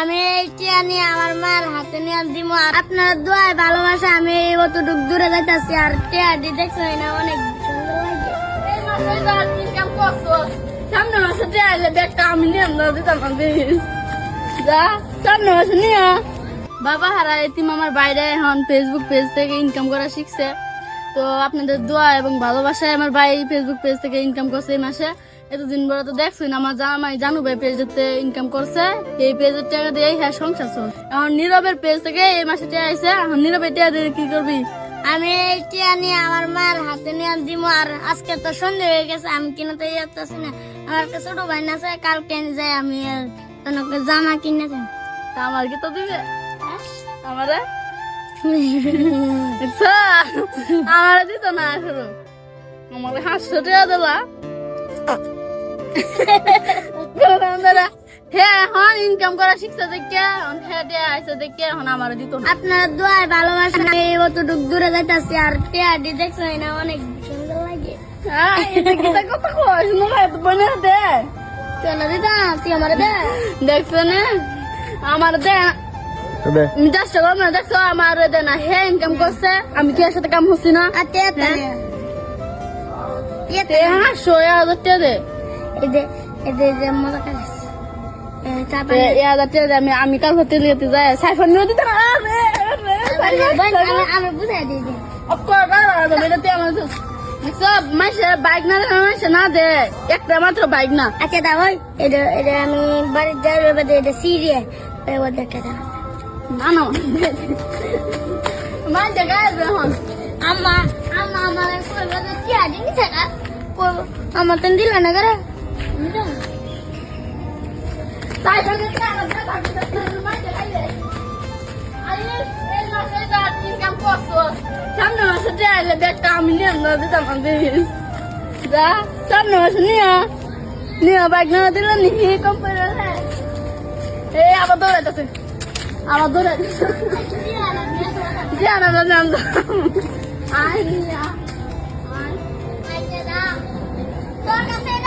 আমি এইটি আনি আমার মার হাতে নিয়ে দিব। আপনার দোয়ায় ভালোবাসা, আমি অতটুক দূরে যাইতাছি। আর টেয়াদি দেখছ না অনেক সুন্দর লাগে। এই মাসে যা ইনকাম করছ? সামনে মাসে দেয়ালে ব্যাগটা আমি নিয়ে দিতাম যা, সামনে মাসে নিয়ে বাবা হারা এতিম আমার বাইরে এখন ফেসবুক পেজ থেকে ইনকাম করা শিখছে। তো আপনাদের দোয়া এবং ভালোবাসায় আমার ভাই ফেসবুক পেজ থেকে ইনকাম করছে এই মাসে। এতদিন বড় তো দেখছুন আমার জামাই জানু ভাই পেজেতে ইনকাম করছে এই পেজের টাকা দিয়ে হ্যাঁ সংসার চল এখন নীরবের পেজ থেকে এই মাসে টাকা আইছে এখন নীরবের টাকা দিয়ে কি করবি? আমি এইটি আনি আমার মার হাতে নিয়ে দিব আর আজকে তো সন্ধে হয়ে গেছে আমি কিনতে যাচ্ছি না। আমার একটা ছোট ভাই আছে কালকে যাই আমি তোমাকে জামা কিনে তা আমার কি তো দিবে? আমারে? আচ্ছা আমার দিত না এখনও। আমার টাকা দিলা। হ্যাঁ ইনকাম করা শিখছে দেখে এখন হ্যাঁ দেয়া আইসে দেখে এখন আমার দিত আপনার দোয়ায় ভালোবাসা আমি অতটুক দূরে যাইতাছি আর টেয়াদি দেখছ না অনেক সুন্দর লাগে। হ্যাঁ, এটা কি কথা কইস না ভাই বনে দে চলো দিদা তুই আমার দে। দেখছ না? আমার দে। দেখছ আমার দে না। হে ইনকাম করছে। আমি কি সাথে কাম হচ্ছি না? আর তারপরে এ হাজার টাকা দে আমি আমি কাল হতে লিয়ে যাই সাইফোন নিয়ে দিতে না আরে, আরে, সাইফোন, সাইফোন। আমি বুঝাই দিই দিই অক্কর কার আদম, এটা তে আমার তো- সব মাসে বাইক না না দে একটা মাত্র বাইক না আচ্ছা দা এটা এটা আমি বাড়ির যাই বাদে এটা সিরিয়া না না গায়ে আমার তেন দিলা না করে সাইফোন নিয়ে যা, না, যা, যা, যা, যা, মাসে গায়ে দে। আরে, এই মাসে যা ইনকাম করছ, সামনে মাসে দেয়ালে ব্যাগটা আমি নিয়ে না দিতাম না দিস। যা, সামনে মাসে নিয়ে আ। নিয়ে আ, বাইক না দিলে নিহি কম করে রে। এই আবার দৌড়াইতেছে আবার দৌড়াইতেছে জানা না জানতো আয় নিয়া Conocer